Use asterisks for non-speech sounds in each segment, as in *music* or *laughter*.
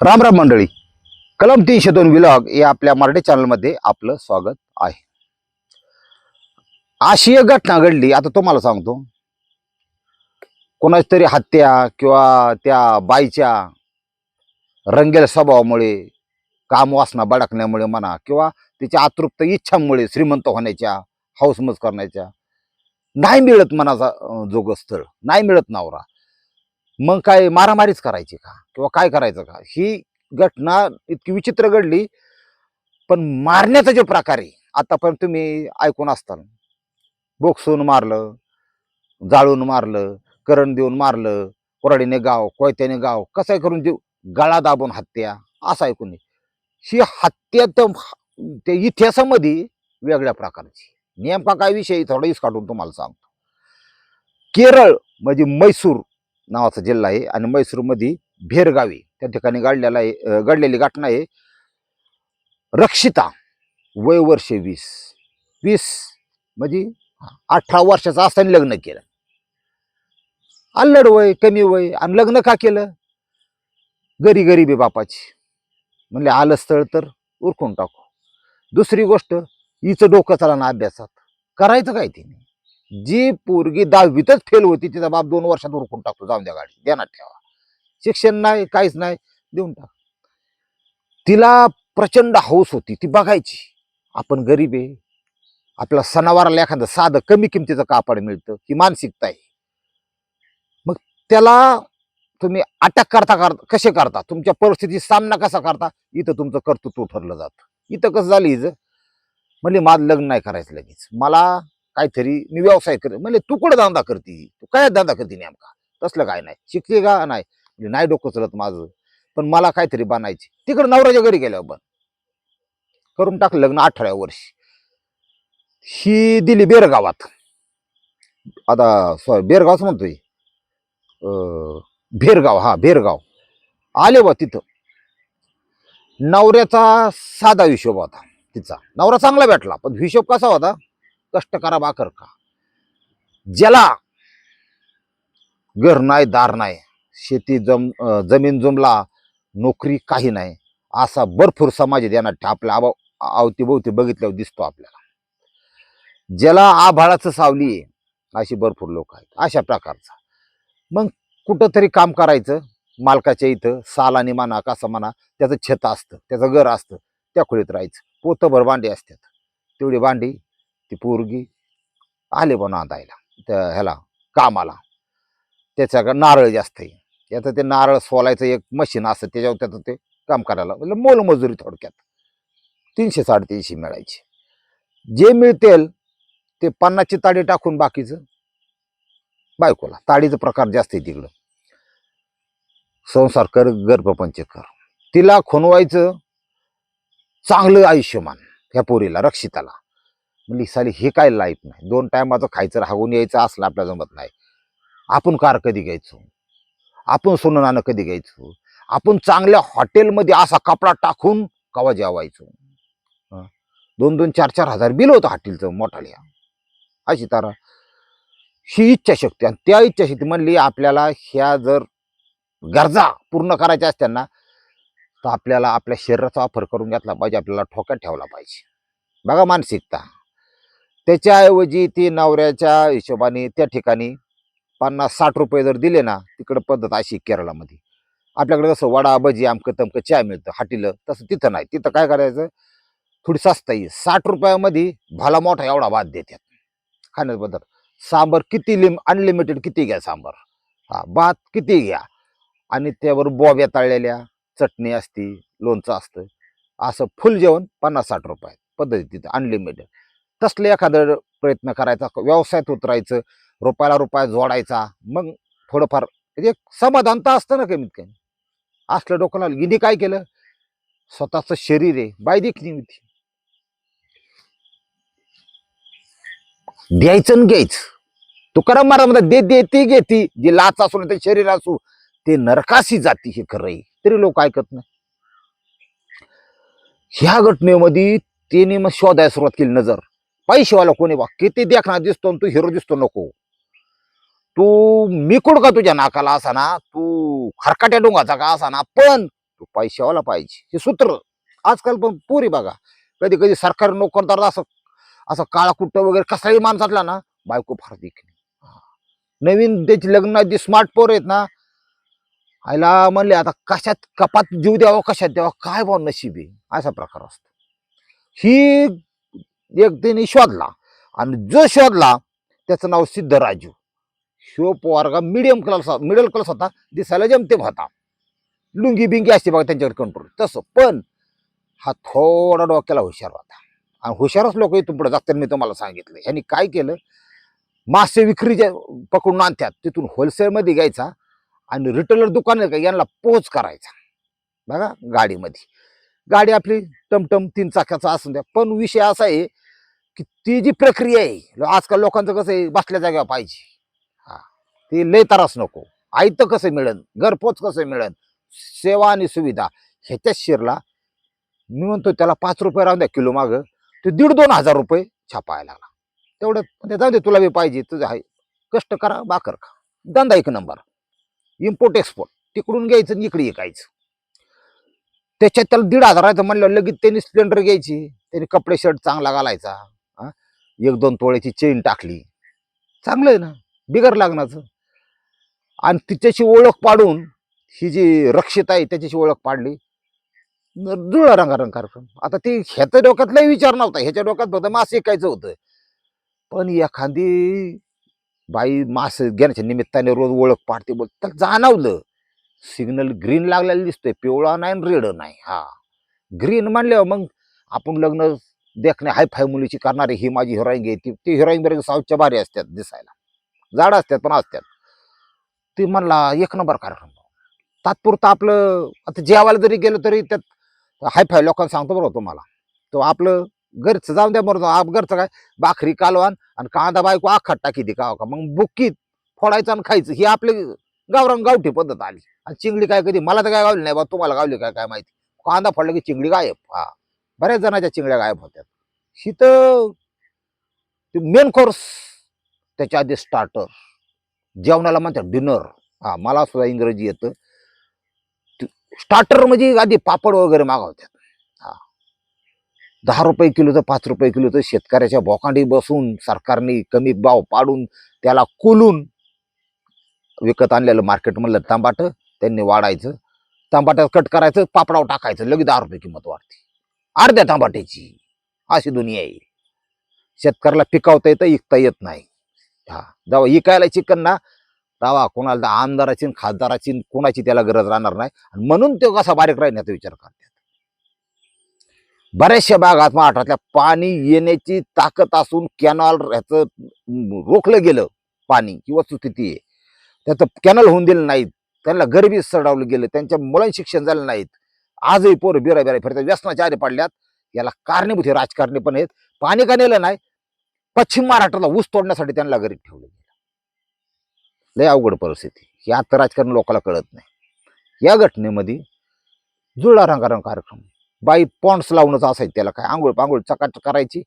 राम राम मंडळी. कलम तीनशे दोन विलॉग या आपल्या मराठी चॅनलमध्ये आपलं स्वागत आहे. अशी एक घटना घडली. आता तुम्हाला सांगतो. कोणाची तरी हत्या किंवा त्या बाईच्या रंगेल स्वभावामुळे काम वासना बडकण्यामुळे म्हणा किंवा तिच्या अतृप्त इच्छांमुळे श्रीमंत होण्याच्या हौसमज करण्याच्या नाही मिळत मनाचा जोग स्थळ. नाही मिळत नवरा. मग काय मारामारीच करायची का? किंवा काय करायचं का? ही घटना इतकी विचित्र घडली. पण मारण्याचा जो प्रकार आहे आतापर्यंत तुम्ही ऐकून असताल. बोक्सून मारलं जाळून मारलं करण देऊन मारलं कोराडीने गाव कोयत्याने गाव कसं करून देऊ गळा दाबून हत्या असं ऐकून ही हत्या तर त्या इतिहासामध्ये वेगळ्या प्रकारची. नेमका काय विषय थोडा काढून तुम्हाला सांगतो. केरळ म्हणजे मैसूर नावाचा जिल्हा आहे आणि मैसूरमध्ये भेरगावी त्या ठिकाणी गाडलेला आहे अं, घडलेली घटना आहे. रक्षिता वय वर्ष वीस. वीस म्हणजे अठरा वर्षाचं असताना लग्न केलं. अल्लड वय कमी वय आणि लग्न का केलं? गरी गरीबी बापाची. म्हणले आलं स्थळ तर उरकून टाकू. दुसरी गोष्ट हिचं डोकं चला ना अभ्यासात. करायचं काय तिने? जी पोरगी दहावीतच फेल होती तिचा बाप दोन वर्षात उरकून टाकतो. जाऊन द्या गाडी. ध्यानात ठेवा. शिक्षण नाही काहीच नाही. देऊन टाक. तिला प्रचंड हौस होती. ती बघायची. आपण गरीब आहे. आपल्या सणावाराला एखादं साधं कमी किमतीचं कापड मिळतं. ही मानसिकता आहे. मग त्याला तुम्ही अटक करता करता कसे करता? तुमच्या परिस्थितीत सामना कसा करता? इथं तुमचं कर्तृत्व ठरलं जातं. इथं कसं झालं हिचं? म्हणजे माझं लग्न नाही करायचं लगेच. मला काहीतरी मी व्यवसाय कर म्हणजे तू कुठं धंदा करते? तू काय धंदा करते नेमका? तसलं काय नाही. शिकते का? नाही. म्हणजे नाही डोकं चलत माझं. पण मला काहीतरी बनायची. तिकडं नवऱ्याच्या घरी गेल्यावर बन करून टाकलं लग्न अठराव्या वर्षी. ही दिली बेरगावात. आता सॉरी बेरगावच म्हणतोय. अं, भेरगाव हा भेरगाव. आले बा तिथं. नवऱ्याचा साधा हिशोब होता तिचा. नवरा चांगला भेटला पण हिशोब कसा होता? कष्ट करा बाकर का. ज्याला घर नाही दार नाही शेती जम जमीन जुमला नोकरी काही नाही असा भरपूर समाज यांना आपल्या आबा अवतीभोवती बघितल्यावर दिसतो आपल्याला. ज्याला आभाळाचं सावली आहे अशी भरपूर लोक आहेत अशा प्रकारचा. मग कुठंतरी काम करायचं मालकाच्या इथं सालानी म्हणा कसं म्हणा त्याचं छत असतं त्याचं घर असतं त्या खोलीत राहायचं. पोतभर भांडी असतात. तेवढी भांडी ती पोरगी आले बा नांदायला त्या ह्याला कामाला. त्याच्याकडं नारळ जास्त आहे. याचं ते नारळ सोलायचं एक मशीन असतं त्याच्यावर त्याचं ते काम करायला म्हणजे मोलमजुरी थोडक्यात. तीनशे साडेतीनशे मिळायची. जे मिळतेल ते पन्नासची ताडी टाकून बाकीचं बायकोला. ताडीचा प्रकार जास्त आहे तिकडं. संसार कर गर्भपंच कर. तिला खुणवायचं चांगलं आयुष्यमान ह्या पोरीला रक्षिताला. म्हणली साली हे काय लाईफ नाही. दोन टायमाचं खायचं राहून यायचं असलं आपल्या जमत नाही. आपण कार कधी घ्यायचो? आपण सोनं नाणं कधी घ्यायचो? आपण चांगल्या हॉटेलमध्ये असा कपडा टाकून कवा जेवायचो? दोन दोन चार चार हजार बिल होतं हॉटेलचं मोठाल्या. अशी तारा ही इच्छाशक्ती आणि त्या इच्छाशक्ती म्हणली आपल्याला ह्या जर गरजा पूर्ण करायच्या असताना तर आपल्याला आपल्या शरीराचा वापर करून घेतला पाहिजे आपल्याला ठोक्यात ठेवला पाहिजे. बघा मानसिकता. त्याच्याऐवजी ती नवऱ्याच्या हिशोबाने त्या ठिकाणी पन्नास साठ रुपये जर दिले ना तिकडं पद्धत अशी केरळामध्ये. आपल्याकडे कसं वडा भजी आमकं तमकं चहा मिळतं हाटीलं तसं तिथं नाही. तिथं काय करायचं? थोडी स्वस्त येईल साठ रुपयामध्ये भला मोठा एवढा भात देतात. खाण्याबद्दल सांबर किती लिम अनलिमिटेड किती घ्या सांबर? हा भात किती घ्या? आणि त्यावर बॉब्या तळलेल्या चटणी असती लोणचं असतं. असं फुल जेवण पन्नास साठ रुपये पद्धती तिथं अनलिमिटेड तसले एखादं प्रयत्न करायचा व्यवसायात उतरायचं रुपयाला रुपया जोडायचा मग थोडंफार म्हणजे समाधान तर असतं ना कमीत कमी. असलं डोक्याला गिनी काय केलं? स्वतःचं शरीर आहे बाय देखणी द्यायचं घ्यायचं. तुकाराम महाराज म्हणतात दे दे ती घेती जी लाच असू ना ते शरीर असू ते नरकाशी जाती हे खरं तरी लोक ऐकत नाही. ह्या घटनेमध्ये त्याने मग शोधायला सुरुवात केली नजर. पैसेवाला कोणी बा? किती देखणार दिसतो आणि तू हिरो दिसतो नको. तू मिकुड का तुझ्या नाकाला असा ना? तू खरकाट्या डोंगाचा का असा ना? पण तू पैशावाला पाहिजे. हे सूत्र. आजकाल पण पुरी बघा. कधी कधी सरकारी नोकरदार असं असं काळा कुट्ट वगैरे कसाही माणसातला ना बायको फार देखणी. नवीन त्याची लग्न जी स्मार्ट पोर आहेत ना. आईला म्हणले आता कशात कपात जीव द्यावा कशात द्यावा काय भाव नशीब आहे? असा प्रकार असतो. ही एक त्यांनी शोधला. आणि जो शोधला त्याचं नाव सिद्धराजू. शिव पोवारगा मिडियम क्लास मिडल क्लास होता दिसायला जमतेम होता. लुंगी बिंगी असते बघा त्यांच्याकडे कंट्रोल तसं पण हा थोडा डोक्याला हुशार होता. आणि हुशारच लोक इथून पुढे जातात मी तुम्हाला सांगितलं. यांनी काय केलं? मासे विक्री जे पकडून आणतात तिथून होलसेलमध्ये घ्यायचा आणि रिटेलर दुकान का यांना पोच करायचा. बघा गाडीमध्ये. गाडी आपली टमटम तीन चाक्याचा असून द्या. पण विषय असा आहे की ती जी प्रक्रिया आहे आजकाल लोकांचं कसं आहे बसल्या जागेवर पाहिजे. हा. ती लय त्रास नको. आयतं कसं मिळेल घरपोच कसं मिळेल सेवा आणि सुविधा ह्याच्याच शिरला. मी म्हणतो त्याला पाच रुपये राहून द्या किलो मागं. ते दीड दोन हजार रुपये छापायला लागला. तेवढं म्हणजे जाऊ दे तुला बी पाहिजे तुझं आहे. कष्ट करा बाकर खा. धंदा एक नंबर. इम्पोर्ट एक्सपोर्ट तिकडून घ्यायचं आणि इकडे विकायचं त्याच्यात त्याला दीड हजाराचं म्हणलं लगेच त्यांनी स्प्लेंडर घ्यायची. त्यांनी कपडे शर्ट चांगला घालायचा. हा? एक दोन तोळ्याची चेन टाकली. चांगलं आहे ना? बिगर लागण्याचं आणि तिच्याशी ओळख पाडून ही जी रक्षित आहे त्याच्याशी ओळख पाडली. न- जुळला रंगारंग कार्यक्रम आता ते ह्याच्या डोक्यातलाही विचार नव्हता. ह्याच्या डोक्यात फक्त मास ऐकायचं होतं. पण एखादी बाई मास घेण्याच्या निमित्ताने रोज ओळख पाडते बोल. त्याला जाणवलं. सिग्नल ग्रीन लागलेला दिसतोय पिवळा नाही रेड नाही हा. ग्रीन म्हणल्यावर मग आपण लग्न देखणे हाय फाय मुलीची करणारी ही माझी हिरोईन घे ती ती हिरोईन बरे साऊथच्या भारी असतात दिसायला. जाड असतात पण असतात. ती म्हणला एक नंबर कार्यक्रम. तात्पुरतं आपलं आता जेवायला जरी गेलो तरी त्यात हाय फाय लोकांना सांगतो बरोबर तुम्हाला. तो आपलं घरचं जाऊन द्या बरोबर आप घरचं काय भाकरी कालवान आणि कांदा बायको आखात टाकी दे का का मग बुकीत फोडायचं आणि खायचं. ही आपली गावरान गावठी पद्धत आली. आणि चिंगडी काय कधी? मला तर काय गावली नाही बा. तुम्हाला गावली काय काय माहिती? कांदा फोडला की चिंगडी गायब. हा. बऱ्याच जणाच्या चिंगड्या गायब होत्यात. ही तर मेन कोर्स त्याच्या आधी स्टार्टर जेवणाला म्हणतात डिनर हा मला सुद्धा इंग्रजी येतं. स्टार्टर म्हणजे आधी पापड वगैरे मागवतात. हा. दहा रुपये किलोचं पाच रुपये किलोचं शेतकऱ्याच्या भोकांडी बसून सरकारने कमी भाव पाडून त्याला कोलून विकत आणलेलं मार्केटमधलं तांबाट त्यांनी वाढायचं. तांबाट्यात कट करायचं पापडावर टाकायचं लगेच दहा रुपये किंमत वाढते. अर्ध्या तांबाट्याची. अशी दुनिया आहे. शेतकऱ्याला पिकवता येतं इकता येत नाही. हा. जेव्हा इकायला चिकन ना तेव्हा कोणाला आमदाराची खासदाराची कोणाची त्याला गरज राहणार नाही. आणि म्हणून तो कसा बारीक राहण्याचा विचार करतात. बऱ्याचशा भागात महाराष्ट्रातल्या पाणी येण्याची ताकद असून कॅनॉल ह्याचं रोखलं गेलं. पाणी किंवा स्थिती आहे. त्याचं कॅनल होऊन दिलं नाहीत. त्यांना गरिबी सडवलं गेलं. त्यांच्या मुलांना शिक्षण झालं नाहीत. आजही पोरं बिरा बिरा फिरतात. व्यसनाच्या आरे पडल्यात. याला कारणीभूत हे राजकारणी पण आहेत. पाणी का नेलं नाही? पश्चिम महाराष्ट्राला ऊस तोडण्यासाठी त्यांना गरीब ठेवलं गेलं. लय अवघड परिस्थिती. हे आता राजकारण लोकांना कळत नाही. या घटनेमध्ये जुळला रंगारंग कार्यक्रम. बाई पॉन्ड्स लावणंच असायचं त्याला काय आंघोळ पांघोळ चकाट करायची.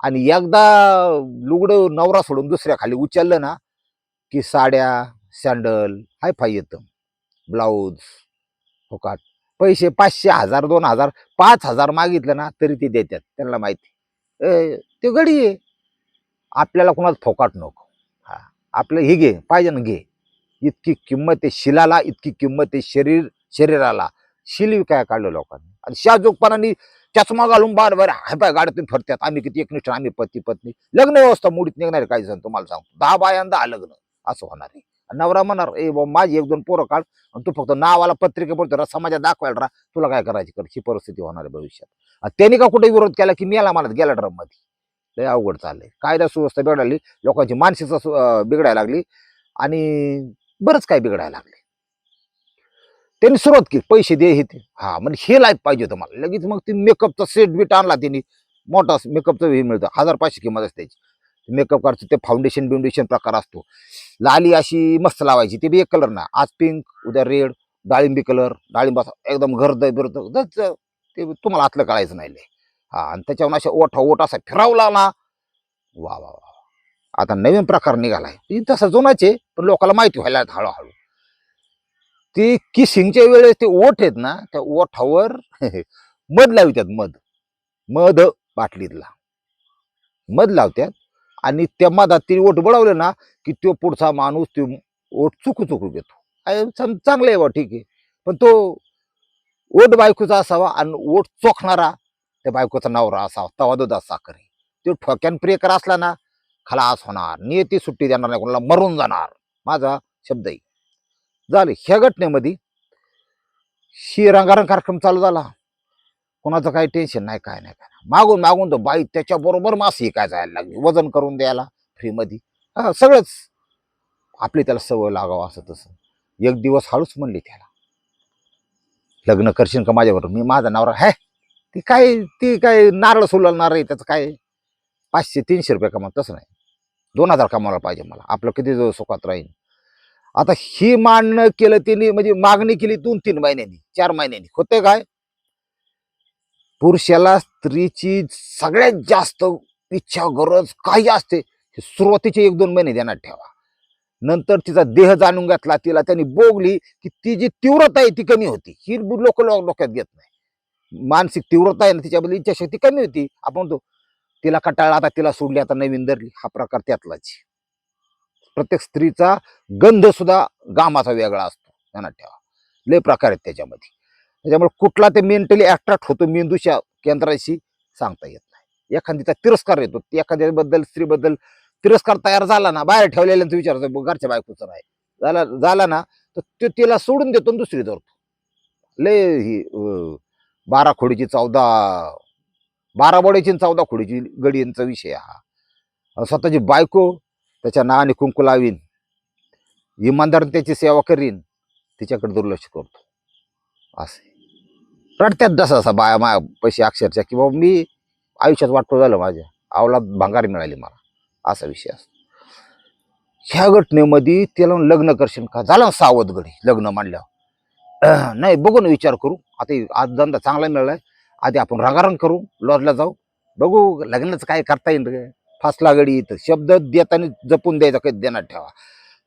आणि एकदा लुगडं नवरा सोडून दुसऱ्या खाली उचललं ना की साड्या सँडल हाय फाय येतं. ब्लाऊज फुकाट. पैसे पाचशे हजार दोन हजार पाच हजार मागितलं ना तरी ते देतात त्यांना माहिती. ए, ते गडी आहे. आपल्याला कोणाला फोकाट नको. हा आपलं हे घे पाहिजे ना घे. इतकी किंमत आहे शिलाला इतकी किंमत आहे शरीर शरीराला. शिल काय काढलं लोकांनी. आणि शाजोगपणाने चष्मा घालून बार बार हाय पाय गाड्यातून फिरतात. आम्ही किती एकनिष्ठ आम्ही पती पत्नी लग्न व्यवस्था मुडीत निघणार काही जण तुम्हाला सांगतो. दहा बायांदा लग्न असं होणार आहे. नवरा म्हणणार ए बा माझी एक दोन पोरं काढ आणि तू फक्त नावाला पत्रिका बोलतो समाजात दाखवायला राहा. तुला काय करायची? कर ही परिस्थिती होणार आहे भविष्यात. आणि त्यांनी का कुठे विरोध केला की मेला मला गेला ड्रममध्ये? लय अवघड चाललंय. कायदा सुव्यवस्था बिघडली लोकांची मानसिकता सु- बिघडायला लागली आणि बरंच काय बिघडायला लागले त्यांनी सुरुवात केली पैसे दे हे ते. हा म्हणजे हे लाईफ पाहिजे होतं मला. लगेच मग ते मेकअपचा सेट बीट आणला त्यांनी. मोठा मेकअपचं हे मिळतं. हजार पाचशे किंमत असते त्याची. मेकअप काढतो ते फाउंडेशन बिउंडेशन प्रकार असतो. लाली अशी मस्त लावायची ते बी एक कलर ना. आज पिंक उद्या रेड डाळिंबी कलर डाळिंबाचा एकदम गर्द बिरद ते तुम्हाला आतलं कळायचं नाही लय. हा आणि त्याच्यावर अशा ओठा ओठ असा फिरवला ना वा वा वा आता नवीन प्रकार निघालाय. आहे तसा जुनाचे पण लोकांना माहिती व्हायला हळूहळू. ती किसिंगच्या वेळेस ते ओठ आहेत ना त्या ओठावर *laughs* मध लावतात मध. मध बाटलीतला. मध लावतात आणि त्या मधात ते ओठ बळवले ना की तो पुढचा माणूस ते ओठ चुकू चुकू घेतो. अय, चांगलं आहे बा ठीक आहे. पण तो ओठ बायकोचा असावा आणि ओठ चोखणारा त्या बायकोचा नवरा असावा तवा दुधा साखर आहे. तो ठोक्यान प्रियकर असला ना खलास होणार. नियती सुट्टी देणार नाही कोणाला मरून जाणार. माझा शब्द आहे. झाले ह्या घटनेमध्ये शी रंगारंग कार्यक्रम चालू झाला. कोणाचं काही टेन्शन नाही काय नाही काय नाही. मागून मागून तर बाई त्याच्याबरोबर मासी काय जायला लागली? वजन करून द्यायला फ्रीमध्ये हा सगळंच. आपली त्याला सवय लागावं असं तसं. एक दिवस हळूच म्हणली त्याला. लग्न करशील का माझ्याबरोबर? मी माझा नवरा है ती काय ती काय नारळ सोलणार आहे त्याचं काय? पाचशे तीनशे रुपये कमा तसं नाही. दोन हजार कमावला पाहिजे मला. आपलं किती जवळ सुखात राहील आता ही मांडणं केलं तिने म्हणजे मागणी केली दोन तीन महिन्यांनी चार महिन्यांनी. होते काय? पुरुषाला स्त्रीची सगळ्यात जास्त इच्छा गरज काही असते हे सुरुवातीचे एक दोन महिने ध्यानात ठेवा. नंतर तिचा देह जाणून घेतला तिला त्यांनी बोगली की ती जी तीव्रता आहे ती कमी होती. ही लोक डोक्यात घेत नाही. मानसिक तीव्रता आहे ना तिच्याबद्दल इच्छाशक्ती कमी होती. आपण म्हणतो तिला कटाळा आता तिला सोडली आता नवीन धरली. हा प्रकार त्यातलाच प्रत्येक स्त्रीचा गंध सुद्धा गामाचा वेगळा असतो. ध्यानात ठेवा. लय प्रकार आहेत त्याच्यामध्ये. त्याच्यामुळे कुठला ते मेंटली अट्रॅक्ट होतो मेंदूच्या केंद्राशी सांगता येत नाही. एखादीचा तिरस्कार येतो. एखाद्याबद्दल स्त्रीबद्दल तिरस्कार तयार झाला ना बाहेर ठेवलेल्यांचं विचारतो घरच्या बायकोचं नाही. झाला झाला ना तर तो तिला सोडून देतो दुसरी धरतो. लय ही बारा खोडीची चौदा बारा बोड्याची आणि चौदा खोडीची गडींचा विषय हा. स्वतःची बायको त्याच्या नावाने कुंकू लावीन इमानदार त्याची सेवा करीन तिच्याकडे दुर्लक्ष करतो. असं. रडत्यात जसं असा बाया माया पैसे अक्षरशः की बाबा मी आयुष्यात वाटतो झालं माझ्या. आवलात भांगार मिळाली मला. असा विषय असतो. ह्या घटनेमध्ये त्याला लग्न करशील का? झालं सावध गडी लग्न मांडल्यावर. नाही बघू ना विचार करू. आता आज धंदा चांगला मिळालाय. आधी आपण रंगारंग करू लॉजला जाऊ. बघू लग्नाचं काय करता येईल रे. फासला गडी इथं. शब्द देताना जपून द्यायचा काही देण्यात ठेवा.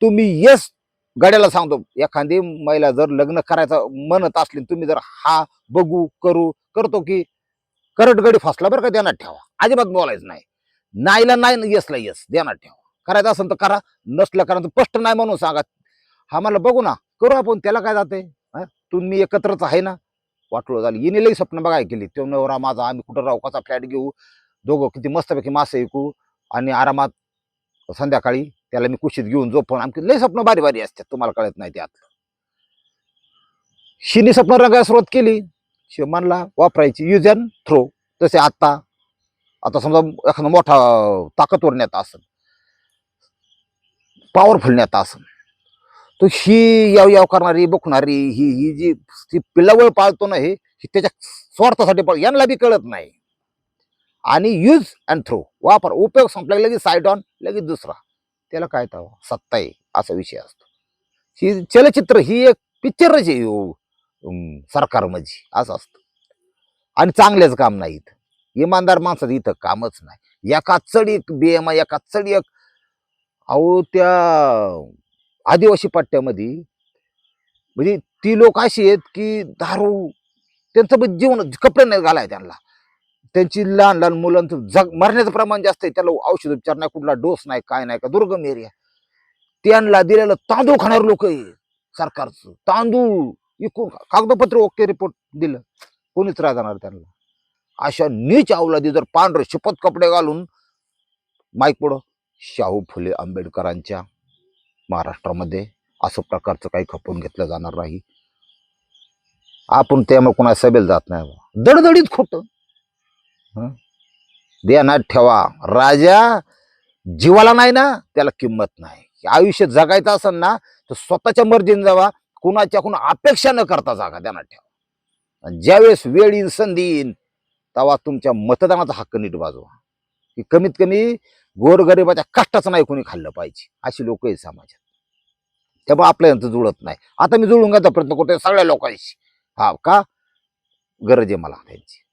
तुम्ही येस गड्याला सांगतो एखादी महिला जर लग्न करायचं म्हणत असली तुम्ही जर हा बघू करू करतो की करट गडी फासला बरं का देण्यात ठेवा. अजिबात बोलायचं नाही. नाहीला नाही येसला येस देण्यात ठेवा. करायचं असेल तर करा नसलं करा तर स्पष्ट नाही म्हणून सांगा. हा मला बघू ना करू आपण त्याला काय जाते? तुम्ही एकत्रच आहे ना? वाटलं झालं. येणे लई स्वप्न बघाय केली. तो नवरा माझा आम्ही कुठं राहू कसा फ्लॅट घेऊ? दोघं किती मस्तपैकी मासे विकू? आणि आरामात संध्याकाळी त्याला मी कुशीत घेऊन झोपून आमची लय स्वप्न भारी भारी असतात तुम्हाला कळत नाही त्यात. शिनी स्वप्न रंगायला सुरुवात केली. शिव म्हणला वापरायची यूज अँड थ्रो तसे आता आता समजा एखादा मोठा ताकदवर नेता असेल पॉवरफुल नेता असेल तो ही याव याव करणारी बघणारी ही ही जी ती पिल्लावळ पाळतो ना हे त्याच्या स्वार्थासाठी पाळ यांना बी कळत नाही. आणि यूज अँड थ्रो वापर उपयोग संपला लगेच साईड ऑन लगेच दुसरा. त्याला काय तवा? सत्ता आहे असा विषय असतो. ही चलचित्र ही एक पिक्चरच आहे सरकारमध्ये असं असतं. आणि चांगलेच काम नाही इथं. इमानदार माणसाचं इथं कामच नाही. एका एक बेमा एका एक अहो त्या आदिवासी पट्ट्यामध्ये म्हणजे ती लोक अशी आहेत की दारू त्यांचं पण जीवन कपडे नाही घालाय त्यांना. त्यांची लहान लहान मुलांचं जग मरण्याचं प्रमाण जास्त आहे. त्याला औषध उपचार नाही कुठला डोस नाही काय नाही का दुर्गम एरिया त्यांना दिलेलं तांदूळ खाणार लोक आहे सरकारचं. तांदूळ इकून कागदपत्र ओके रिपोर्ट दिलं. कोणीच राहणार त्यांना. अशा नीच अवलादी जर पांढरे शपथ कपडे घालून माईक पुढं शाहू फुले आंबेडकरांच्या महाराष्ट्रामध्ये असं प्रकारचं काही खपवून घेतलं जाणार नाही. आपण त्यामुळे कोणा सभेला जात नाही. दडदडीत खोटं. ध्यानात ठेवा. राजा जीवाला नाही ना त्याला किंमत नाही. आयुष्य जगायचं असेल ना तर स्वतःच्या मर्जीने जावा. कुणाच्या कुणा अपेक्षा न करता जागा ध्यानात ठेवा. आणि ज्यावेळेस वेळ येईल संधी येईल तेव्हा तुमच्या मतदानाचा हक्क नीट बाजवा. की कमीत कमी गोरगरिबाच्या कष्टाचं नाही कोणी खाल्लं पाहिजे. अशी लोक आहेत समाजात. त्यामुळे आपल्या यांचं जुळत नाही. आता मी जुळून घ्यायचा प्रयत्न करतोय सगळ्या लोकांशी. हा का? गरज आहे मला त्यांची.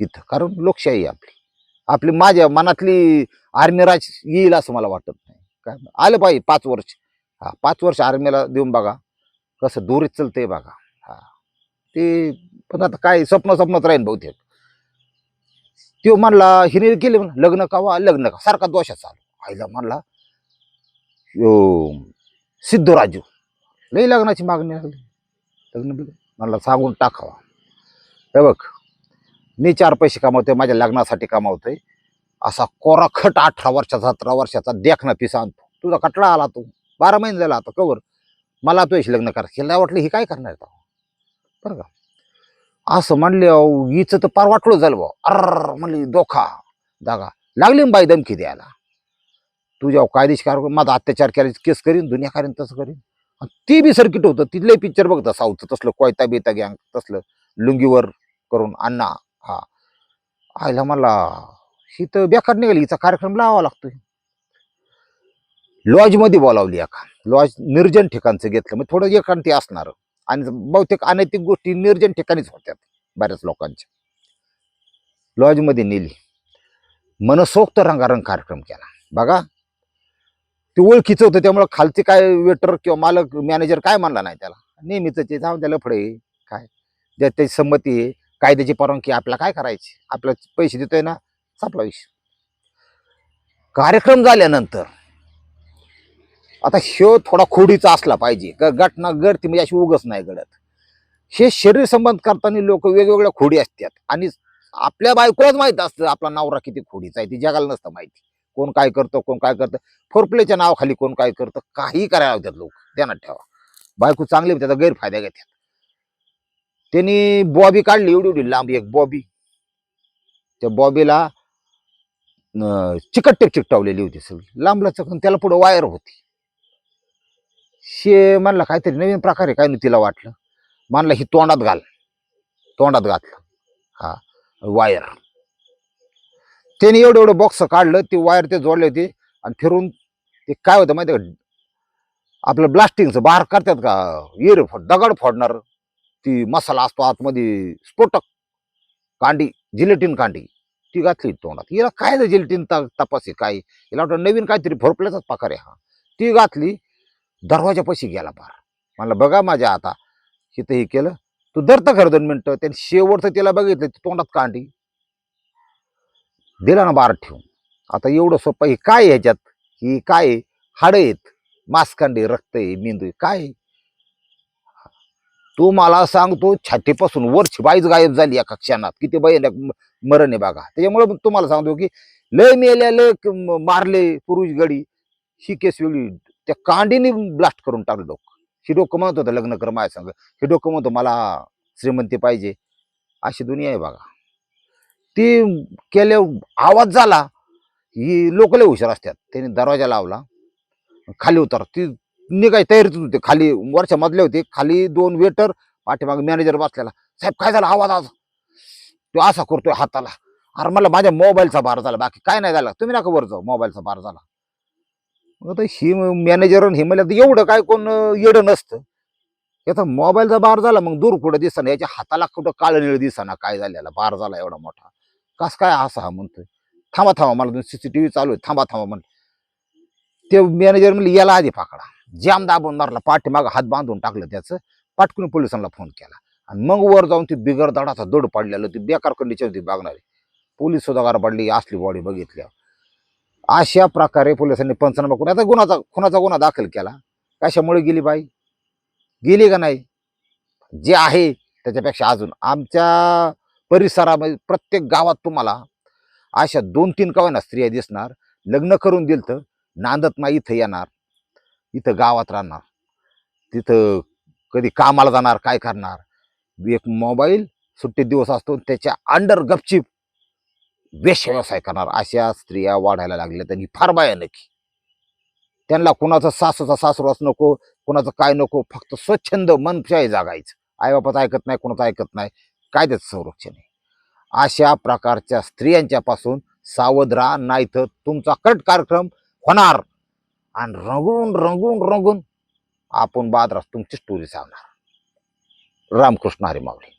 इथं. कारण लोकशाही आहे आपली. आपली माझ्या मनातली आर्मी राज येईल असं मला वाटत नाही. काय आलं पाहिजे पाच वर्ष. हा पाच वर्ष आर्मीला देऊन बघा. कसं दोरीत चलते बघा. हा. ते पण आता काय स्वप्न स्वप्नच राहीन बहुतेक. तो म्हणला हिने केले म्हणा लग्न कावा? लग्न का सारखा दोषा चालू आईला म्हणला यो सिद्धराजू लई लग्नाची मागणी लागली. लग्न म्हणला सांगून टाकावा. हे बघ. मी चार पैसे कमावतोय माझ्या लग्नासाठी कमावतोय. असा कोराखट अठरा वर्षाचा सतरा वर्षाचा देखना पिस आणतो. तुझा कटळा आला तू. बारा महिने झाला आता कवर. मला तुझ्याशी लग्न करा हिला वाटलं ही काय करणार तो? बरं का? असं म्हणले अहो, हिचं तर पार वाटलं झालं भाऊ. अर म्हणली दोखा दागा लागली ना बाई धमकी द्यायला. तुझ्या कायदेशीर कार माझा अत्याचार केला केस करीन दुनिया करीन तसं करीन. आणि बी सर्किट होतं. तिथले पिक्चर बघतं साऊथचं तसलं कोयता बिता गँग तसलं लुंगीवर करून अण्णा हा. आयला मला ही तर बेकार निघाली हिचा कार्यक्रम लावावा लागतोय. लॉजमध्ये बोलावली एका. लॉज निर्जन ठिकाणचं घेतलं. मग थोडं एकांती असणार. आणि बहुतेक अनैतिक गोष्टी निर्जन ठिकाणीच होत्यात बऱ्याच लोकांच्या. लॉजमध्ये नेली. मनसोक्त रंगारंग कार्यक्रम केला. बघा. ते ओळखीचं होतं त्यामुळे खालचे काय वेटर किंवा मालक मॅनेजर काय म्हणला नाही त्याला. नेहमीच ते जाऊन त्याला फळे काय? ज्या त्याची संमती आहे कायद्याची परवानगी आपल्याला काय करायची? आपल्या पैसे देतोय ना संपला विषय. कार्यक्रम झाल्यानंतर आता शो थोडा खोडीचा असला पाहिजे. ग- घटना घडती म्हणजे अशी उगच नाही घडत. हे शरीर संबंध करताना लोक वेगवेगळ्या खोडी असतात. आणि आपल्या बायकोलाच माहीत असतं आपला नवरा किती खोडीचा आहे ती जगाला नसतं माहिती. कोण काय करतं कोण काय करतं. फोरप्लेच्या नावाखाली कोण काय करतं काही करायला लावतात लोक. ध्यानात ठेवा. बायको चांगली त्याचा गैरफायदा घेतात. त्यांनी बॉबी काढली एवढी एवढी लांब एक बॉबी. त्या बॉबीला चिकट चिकटटेक चिकटवलेली होती सगळी. लांबला चकून त्याला पुढं वायर होती. शे म्हणला काहीतरी नवीन प्रकारे काय नाही तिला वाटलं. मानला ही तोंडात घाल. तोंडात घातलं. हा वायर त्याने एवढं एवढं बॉक्स काढलं ते वायर ते जोडले होते. आणि फिरून ते काय होतं माहिती का? आपलं ब्लास्टिंगचं बाहेर करतात का? येर फोड दगड फोडणार. ती मसाला असतो आतमध्ये स्फोटक कांडी जिलेटिन कांडी ती घातली तोंडात. हिला काय जिलेटिन त आहे काय? हिला वाटतं नवीन काहीतरी भरपल्याचाच पाकार आहे हा. ती घातली दरवाजापाशी गेला पार म्हणलं बघा माझ्या आता हिथं हे केलं. तू धरतं खरं दोन मिनटं. त्याने शेवटचं तिला बघितलं तोंडात कांडी. दिला ना बार ठेवून. आता एवढं सोपं हे काय ह्याच्यात? ही काय आहे? हाडं आहेत मासकांडी रक्त आहे मेंदू आहे. काय आहे? तू मला सांगतो छातीपासून वरची बाईच गायब झाली एका क्षणात. किती बाई मरण आहे बघा. त्याच्यामुळे तुम्हाला सांगतो की लय मेल्या लय म- मारले पुरुष गडी. ही केस वेगळी. त्या कांडीने ब्लास्ट करून टाकलं डोकं. ही डोकं म्हणत होतं लग्न कर माझ्या सांग. हे डोकं म्हणतो मला श्रीमंती पाहिजे. अशी दुनिया आहे बघा. ती केल्या आवाज झाला. ही लोक लय हुशार असतात. त्याने दरवाजा लावला. खाली उतर ती निघाय तयारीत होते खाली वरच्या मधले होते. खाली दोन वेटर पाठीमागे मॅनेजर बसलेला. साहेब काय झालं? आवाज आज तो असा करतोय हाताला. अरे मला माझ्या मोबाईलचा भार झाला. बाकी काय नाही झालं. तुम्ही नका वर जाऊ. मोबाईलचा भार झाला. मग आता ही मॅनेजर हे म्हणलं एवढं काय कोण येडं नसतं. याचा मोबाईलचा बार झाला. मग दूर कुठं दिसना. याच्या हाताला कुठं काळ निळ दिसना. काय झालेला? बार झाला एवढा मोठा. कस काय असा हा म्हणतोय? थांबा थांबा. मला सीसीटीव्ही चालू आहे. थांबा थांबा म्हण ते मॅनेजर म्हणले याला आधी पाकडा. जाम दाबून मारला पाठीमागं हात बांधून टाकलं त्याचं. पाटकून पोलिसांना फोन केला. आणि मग वर जाऊन ती बिगर दडाचा दड पडलेलं ती बेकार कंडिशन होती बागणारी पोलीस सुद्धा गार पडली असली बॉडी बघितल्या अशा प्रकारे पोलिसांनी पंचनामा करून आता गुन्हाचा खुनाचा गुन्हा दाखल केला. कशामुळे गेली बाई? गेली का नाही? जे आहे त्याच्यापेक्षा अजून आमच्या परिसरामध्ये प्रत्येक गावात तुम्हाला अशा दोन तीन गावांना स्त्रिया दिसणार. लग्न करून दिलं तर नांदत नाही इथं येणार. इथं गावात राहणार. तिथं कधी कामाला जाणार काय करणार? एक मोबाईल सुट्टी दिवस असतो त्याच्या अंडर गपचीप वेश व्यवसाय करणार. अशा स्त्रिया वाढायला लागल्या त्यांनी. फार भयानक. त्यांना कुणाचं सासूचा सासू नको कुणाचं काय नको फक्त स्वच्छंद मनशाही जागायचं. आईबापाचं ऐकत नाही कुणाचं ऐकत नाही. कायद्याचं संरक्षण आहे. अशा प्रकारच्या स्त्रियांच्या पासून सावध राहा नाही तर तुमचा कट कार्यक्रम होणार. आणि रंगून रंगून रंगून आपण बादरास तुमची स्टोरी सांगणार. रामकृष्ण हरी माऊली.